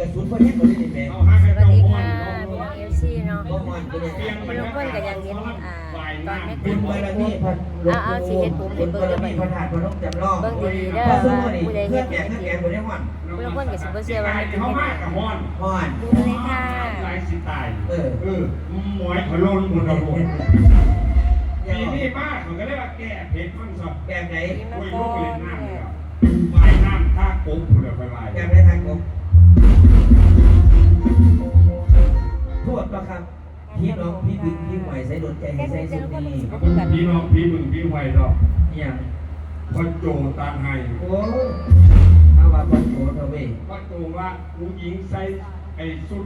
กระสุนพอเห็นบ่ได้แม่เอาห้าสให้วัสเจ้าดีม่วค่ะนพี่น้องเอฟซีเนาะบ่ม่วนก็ได้เพียงพี่น้องเพิ่นก็ยังเห็นอ่าตอนแม่บุติ๋ญมบารมีพันเอาเอาสิเฮ็ดผมให้เบิ่งเด้อบัดนี้พระธาตุพระนมจำลองเบิ่งดีๆเด้อพระซึ่งว่ามื้อนี้ผู้ใดเพื่เฮ็อนดแก่เพื่อนแก่บ่ได้ฮ้อนพี่น้องเพิ่นก็สิบ่เชื่อว่ามันเป็นเขายังไงมากกับม่อนฮ้อนดูเลยค่ะลายสิตายเออเออหมวยขลุ่นหมดระบบอย่าปีบอกนี้ป้าเขาก็เรียกว่าแก้เพชรมันสอบแก้มไหนโอ้ยลูกเล่นน้ำเลยวายน้ำท่าปุ๊บเผื่อไปลายแก้มไหนทางกบ โทษบ่ครับพี่น้องพี่บิ๊กพี่ใหม่ใส่ดนใจให้ใส่สุดนี้พี่น้องพี่มึงพี่ไหวดอกเนี่ยคนโจตามให้โอ้ถ้าว่าบ่โหเท่าเว้ยก็โจว่าผู้หญิงใส่ไอ้สุด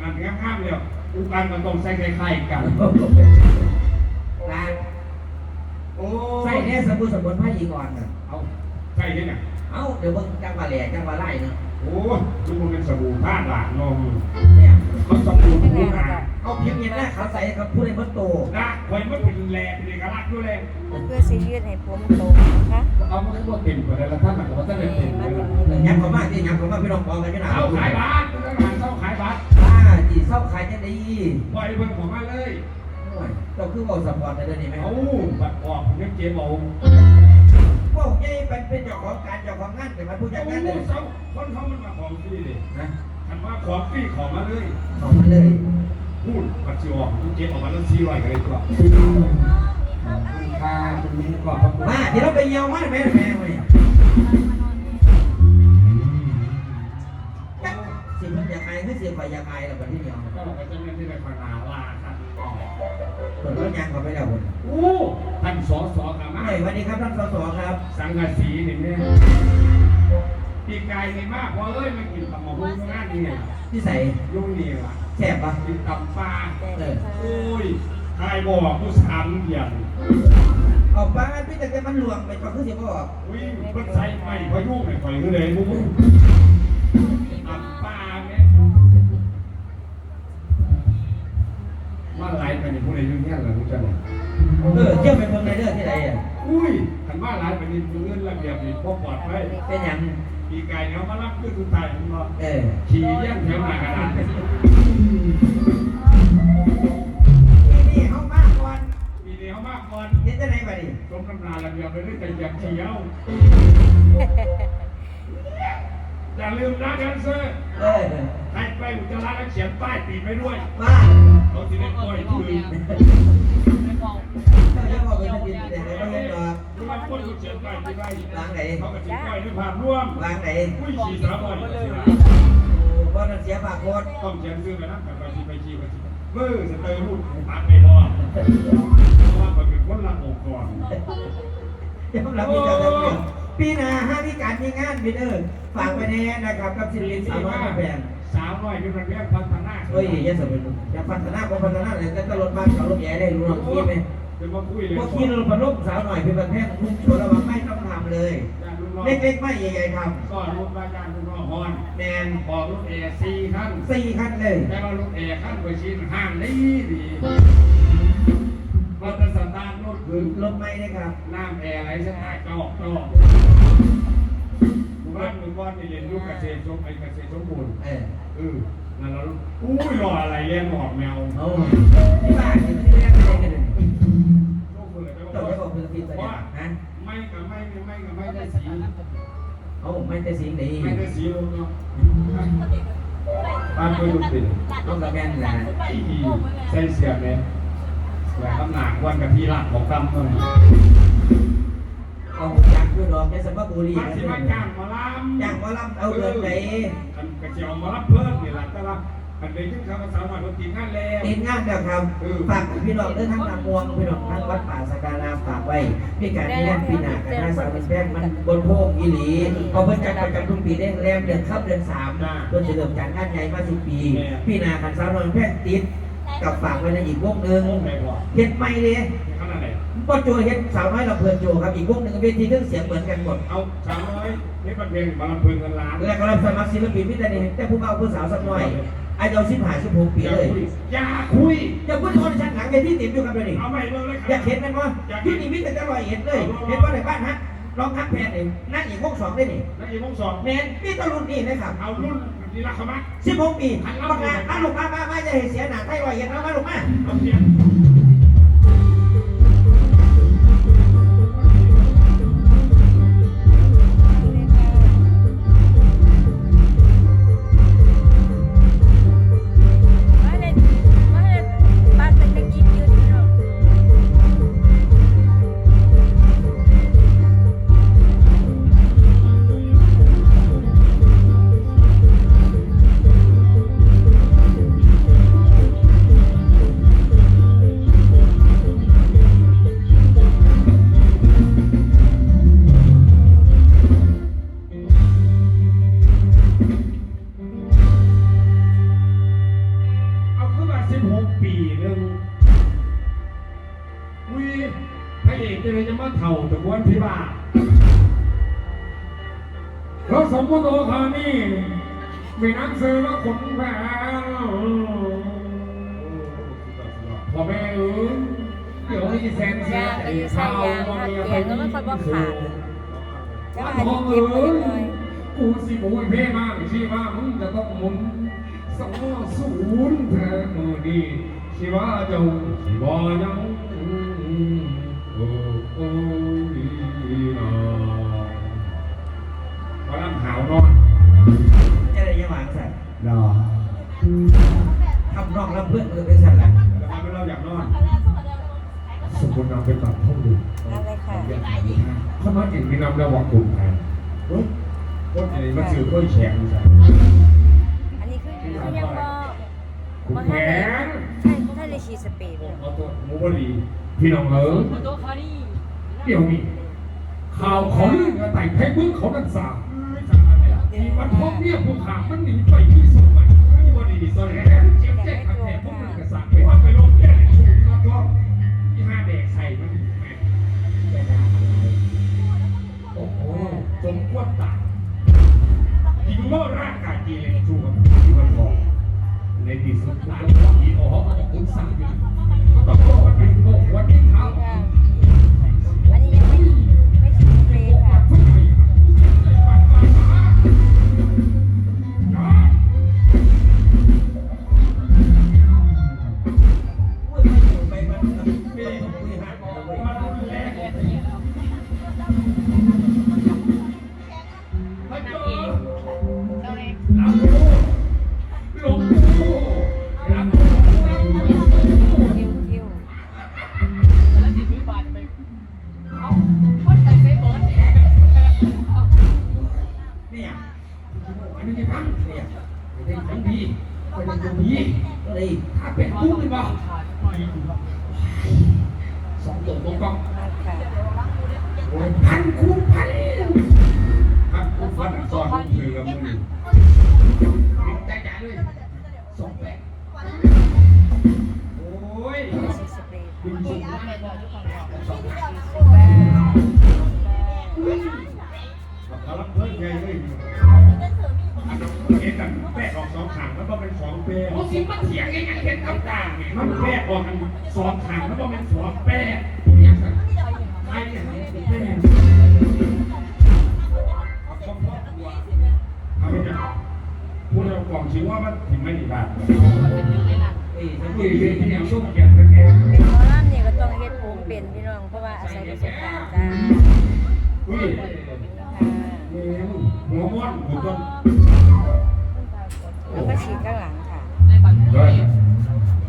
นั่นงามๆแล้วอุกันมันต้องใส่คล้ายๆกันลาโอ้ใส่แน่สมุนสมุนไพรอีกก่อนน่ะเอาใส่ที่ไหนเอ้าเดี๋ยวเบิ่งจังหวะแหล่จังหวะไล่เนาะโอ้ทุกคนเป็นสบู่ผ้าหลากนองเนี่ย เขาสบู่ผู้หาเอาเพียงเย็นนะเขาใส่กับผู้ใดมันโตนะคอยมันเป็นแหลเป็นเอกลักษณ์ด้วยเลยเพื่อสิยืดให้ผมโตนะคะเอามันก็เต็มกว่าแล้วท่านมันก็ว่าท่านเป็นเต็มเลยย้ำเขามากที่ย้ำเขามากพี่น้องบอกกันพี่น้องเอาขายบัตรทหารเศร้าขายบัตรบ้าจีเศร้าขายจังได๋ปล่อยเพิ่งผมมาเลยเจ้าคือบอกสปอร์ตได้เดี๋ยนี้ไหมเอาบัตรออกผมยังเจ็บเอาพวกนี้เป็นเป็นเจ้าของการเจ้าของงานแต่มันผู้จัดงานเลยคนเขามันมาของฟรีเลยนะ คันว่าของฟรีของมาเลยของมันเลยพูดบัตรสิออกผมเจ็บออกมาแล้วสี่ร้อยกันเลยตัวคุณค่าคุณมิ้นก่อนพระคุณมาที่เราไปเยี่ยวมาแม่แม่เว้ยสิมันอยากอายคือสิข่อยอยากอายแล้วบัดนี้เดียวก็บอกว่าจะไม่ได้ไปพนาลาครับเปิดรถยางเขาไปแล้วคนโอ้ท่านสอสอขามาเฮ้ยวันนี้ครับท่านสสครับ สังกะสีนี่แม่ ปีกไก่นี่มากเพราะเอ้ยมันกินตับหมูงานนี่ที่ใส่ยุ่งนี่ล่ะแซ่บปะกินตับปลาแต่ค่ะโอ้ยใครบอกผู้สามอย่างเอาบ้านพี่แต่จะมันหลวงไปก่อนคือสิบอกอุ้ยเพิ่นใส่ไปพอยุ่งไม่ค่อยเลยมุ้งตับปลาแม่ว่าหลายไปนี่ผู้ใดยุ่งแย่หรือผู้จังเออเที่ยวไปเมืองไหนเด้อที่ไหนอะอุ้ยคันว่าหลายไปนี่เงินระเบียบนี่พวกปลอดภัยเป็นหยัง ปีไก่เนี่ยมารับขึ้นทุกทายมันบอกเออขี่เยี่ยมแถวหน้ากระดาษนี่นี่เอามากก่อนปีนี้เขามากก่อนเฮ็ดจังไดบัดนี้สมน้ำหนาระเบียบไปด้วยแต่อย่าเที่ยวอย่าลืมนะแดนเซอร์เออให้ไปอุจจาระแล้วเขียนป้ายติดไว้ด้วยมา เขาจะได้ปล่อยคืนเจ้าอย่าบอกเป็นดินแต่ไหนบ่เห็นดอกทุกวันคนเขาเขียนป้ายติดไว้วางไหนเขาก็ติดป้ายด้วยภาพร่วางไหนผู้ขี่สามวันโอ้บ่นั่นเสียปากโคตรต้องเขียนซื้อไปนะแต่ไปขี่ไปขี่ไปขี่เมื่อสเตอร์รูดตัดไปพอเพราะว่ามันเป็นคนละองค์กรเดี๋ยวรับผิดชอบทั้งหมดปีหน้าห้ามีการมีงานพี่เด้อฝากไว้แน่นะครับกับศิลปินสาวน้อยมาแพง สาวน้อยเป็นประเภทพัฒนาเฮ้ยอย่าสมัยนู้นอย่าพัฒนาบ่พัฒนาเลยแต่รถบ้านเขารถแย่ได้รู้หรอกขี่ไหมจะมาคุยเลยพวกขี่รถบรรลุสาวหน่อยเป็นประเภททุกคนระวังไม่ต้องทำเลยเล็กๆไม่ใหญ่ๆทก็รถรายการคุณฮอนำแมนพอรถแอร์สี่ขั้นสี่คันเลยแต่ว่ารถแอร์ขั้นไปชิ้นห้างนี่ดีรถสตาร์ทรถคืนลมไม่นะครับน้ำแอร์อะไรสักหายจอกจอก หมู่บ้านหมู่บ้านนี่เรียนรู้เกษตรสมไอเกษตรสมบูรณ์เออเออนั่นเราอู้ยรออะไรเลี้ยงหอกแมวเอาที่บ้านนี่ไม่ได้เรียกอะไรกันเลยโชคเลยเจ้าจะบอกเป็นพิษอะไรฮะไม่กับไม่ไม่กับไม่ได้สีเอาไม่ได้สิ่งดีไม่ได้สีลงเนาะบ้านก็ยุติต้องกระแมนแหละที่ใส่เสียบเนี่ยแบบตำหนักวันกับที่หลักของกำเมือง เอาจักด้วยดอกแค่สมบูรีมันสิมาจ้างมาลำจักว่าลำเอาเดือนไหนมันกระเจียวมารับเพิ่มนี่แหละแต่ว่ามันเป็นขึ้นเขาภาษาหน่อยมันกินงานแล้วติดงานแล้วครับฝากพี่น้องเดินทางนำมวงพี่น้องทางวัดป่าสการามฝากไว้พี่การที่แรกปีหน้ากันนะสาวเป็นแพงมันบนโพกอีหลีพอเพิ่นจัดประจำทุกปีได้แรมเดือนครับเดือนสามเพิ่นจะเริ่มจัดงานใหญ่มาสิบปีพี่นาขันสาวนอนแพงติดกับฝากไว้ในอีกวงหนึ่งไม่พอเฮ็ดไม่เลยขนาดไหน ก็โจเฮ็ดสาวน้อยลำเพลินโจครับอีกวงหนึ่งเวทีเครื่องเสียงเหมือนกันหมดเอาสามร้อยนี่มันเพลงมาลำพึงกันล้านแล้วก็รับสมัครศิลปินมิตรนี่แต่ผู้เบาผู้สาวสักหน่อยอายุสิบห้าสิบหกปีเลยอย่าคุยอย่าพูดคนชั้นหลังเวทีติดอยู่ครับเดี๋ยวนี้เอาไม่เลิกเลยคอยารักบเห็นมันว่าที่นี่มิตรจะลอยเห็นเลยเห็นว่าในบ้านฮะร้องทักแพนเองนั่งอีกวงสองได้นี่แล้วอีกวงสองแมนพี่ตะลุนนี่นะครับเอารุ่นนี่ละเขามาสิบหกปีบังงานมาลูกมามามาจะเห็นเสียหน้าไทยรอยเย็นแล้วมาลูกมาเอาเสีย ปีหนึ่งวิพระเอกจะเลยจะมาเถ่าตะกวนพิบ้าเราสมมติว่าเขานี่มีหนังสือว่าขนแผนพ่อแม่เอ๋ยเดี๋ยวมีแสนเสียยางก็อยู่ใส่ยางหักแขนก็ไม่ค่อยบ่ขาดจะมาที่เก็บไว้หน่อยกูสิบุยเพ่มากชีว่ามึงจะต้องมุน สองศูนย์แทนมือดีชีวาจงชีวายังโอ้โอ้ดีนะพอลำขาวนอนจะได้ยังหวังใสัตว์นอทำนอกแล้วเพื่อนเลยเป็นสัตว์ละแล้วทำให้เราอยากนอนสมมตินำไปตัดห้องดูอะไรค่ะเขามาเห็นมีนำระวังกลุ่มแทนเฮ้ยคนไหนมาซื้อถ้วยแฉงใช่ บ่แขทันนได้ใช่บ่ทันได้ฉีดสเปรย์เลยขอโทษหมูบรีพี่น้องเอ๋ยโตคารีเดี๋ยวนี้ข่าวของเรื่องไต่แพ้เมืองเขาดันสาบมีมันพบเนี่ยผู้ขามันหนีไปที่สมัยไม่บดีซอนแหลมเจ็บเจ็บขัดแหงพวกมัน เนี่ยเป็นของดีเป็นของดีก็เลยถ้าเป็นปุ๊บเลยบ่สองตัวตรงกล้องมาค่ะพันคูณพันพันคูณพันสอนคือกับมือใจใจเลยสองแปดโอ้ยดึงสูงสองพันเเถียงยังไงเห็นต่างมันแปะออกกันสองขางแล้วก็เป็นสองแปะอย่างนั้นใครเนี่ยแปะเอาไปเนี่ยพูดเอากล่องชิว่ามันถึงไม่ดีบาทเอ้ยฉันที่คุยที่ที่ยังแกนเป็นแกนเป็นหมอลำนี่ก็ต้องเฮ็ดผมเป็นพี่น้องเพราะว่าอาศัยประสบการณ์จ้า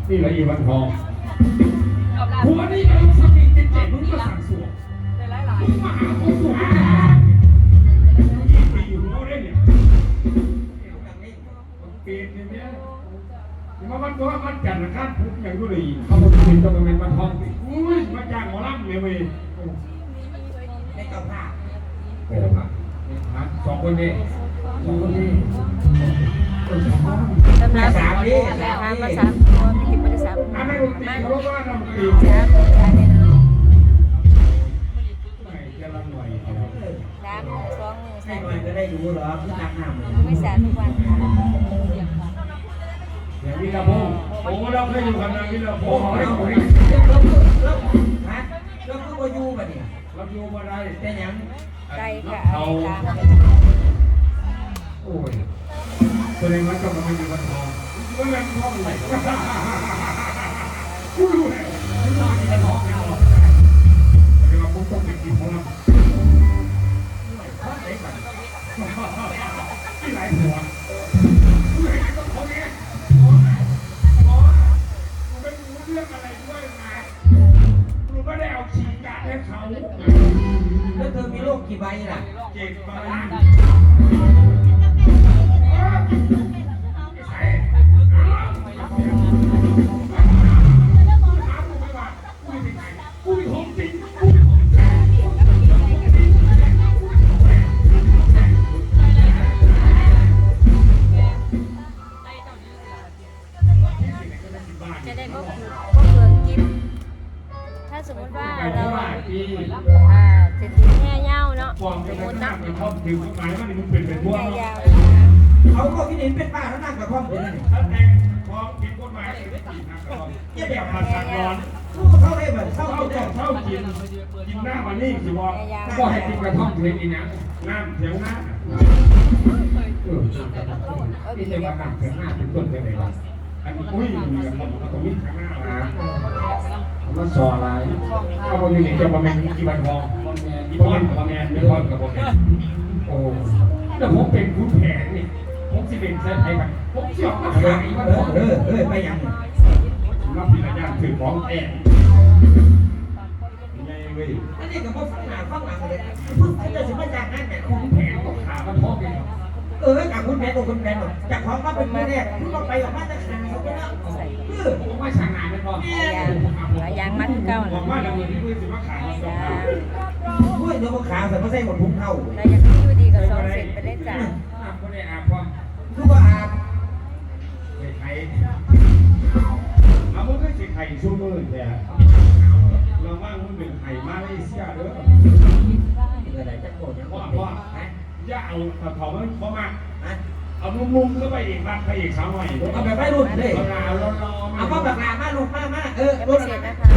นี่ละอีวันทองหัวนี่มันสติเจ็บมึงก็สั่งสวมมึงมาหาของสวมยี่ปีอยู่หัวเลยเนี่ยเปลี่ยนเนี่ยเนี่ยมาวันตัวมันจัดการพุทธอย่างดูดีเขาบอกเป็นตัวเป็นวันทองอุ้ยมาจ้างหมอลำเลยเว้ยในเจ้าภาพไปแล้วครับสองคนนี้สองคนนี้สำหรับถามภาษาตัวมี ติดภาษาอันมานั้นดนตรีเขาว่าเราตีสามสามเนี่ยไม่จะละหน่วยสามสองให้สามหน่อยก็ได้รู้หรอคือตักน้ำเลยไม่สาทุกวันค่ะอย่างวิลาโพโอ้เราเคยอยู่กันนะวิลาพโอ้โหเราแล้วเคยแล้วแล้วฮะแล้วคือวายูแบบนี้เราอยู่มาได้เป็นยังเได้ค่ะเขาอะไรคะโอ้ยแสดงว่าก็มันไม่มีวันทองมันเป็นทองไหน กูรู้ นะครับแบบมาสั่งร้อนสู้เข้าได้แบบเข้าเท่าได้าเท่ากินกินหน้าวันนี้สิบอกก็ให้กินกระท่อมเทนี่นะน้ำเถียงหน้าเออที่จะมาน้ำเถียหน้าเป็นต้นเป็นอะไรวะอันนี้อุ้ยมีกระท่อมาตรงนี้ข้างหน้านะมันสออะไรก็บางทีจะมาแมนกี่วันทองกี่วันกับแมนไม่พอกับประแมนโอ้แล้วผมเป็นคุณแผนนี่ผมสิเป็นเซนไทยครับผมเสียบมาขายมันเอผอมเออเออไปยัง รับพิจารณางถือของแอนยังไงเว้ยอันนี้ก็มาฟังหน้าฟังหลังเลยพูดจะสิมาจากนั่นแต่ของแผนก็ขามันท้องกันเออจากคุณแม่ตัวคุณแม่หรอกจากของมาเป็นมือแรกคุณก็ไปออกมาจากทางเขาไปแล้วเออผมว่าฉางานไม่พอหลายอย่างมากคือเก่าผนะมว่าเราเงินที่มือสิว่าขามันสองขาอุ้ยเดี๋ยวพวกขาใส่มาใส่หมดพุงเท่าแล้วยากให้อยู่ดีกับสองเสร็จไปได้จ้ะอาบก็ได้อาบพอคือว่าอาบไข่เอามันก็สิไข่ชูมือแต่เราว่ามันเป็นไข่มาเลเซียเด้อเออไหนจะโกรธยังพ่อว่าพ่อฮะอย่าเอาเถามันเข้ามาฮะเอานุ่มๆเข้าไปอีกมาไปอีกสาวหน่อยเอาแบบไม่รุ่นเลยเอาเอาเอาเอาพ่อแบบลามาลูกมามาเออยังรไม่ถเสร็จนะนะคะ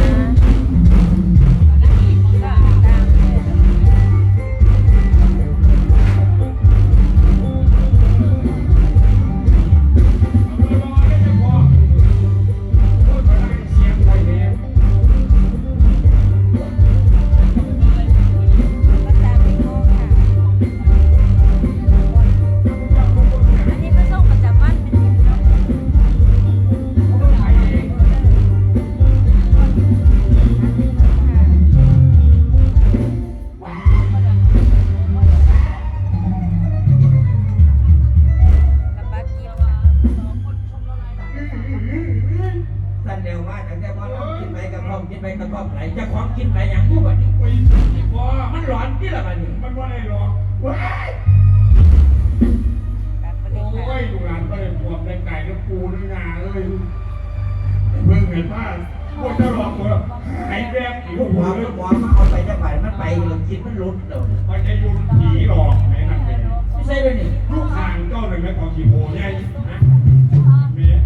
ไก่แล้วปูในนาเลยเพิ่งเห็นว่าพวกเจ้าหลอกว่าหายแบบผิวกหัวเลยหมอมาเอาไปจะไปมันไปเรากินมันรุดเรามันจะยุนผีหลอกไหมนั่นเองไม่ใช่ด้วยนี่ลูกห่างเจ้าหนึ่งแล้วของขี่โพใหญ่นะเมย์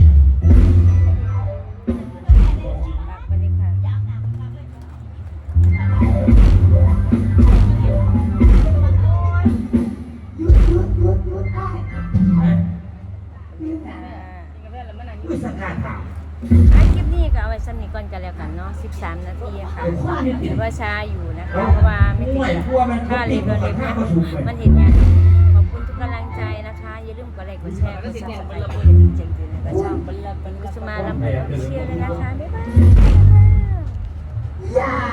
แบบประเด็นค่ คลิปนี้ก็เอาไว้สำนีก่อนกันแล้วกันเนาะ 13 นาทีค่ะถือว่าช้าอยู่นะคะ เพราะว่าไม่ติดค่าเรียนเรียนนะมันเห็นไงขอบคุณทุกกำลังใจนะคะ อย่าลืมกดไลค์กดแชร์กดซับสไครต์กดกระดิ่งแจ้งเตือนในช่องกุสมาลำเพลิเชียร์เลยนะคะ บ๊ายบาย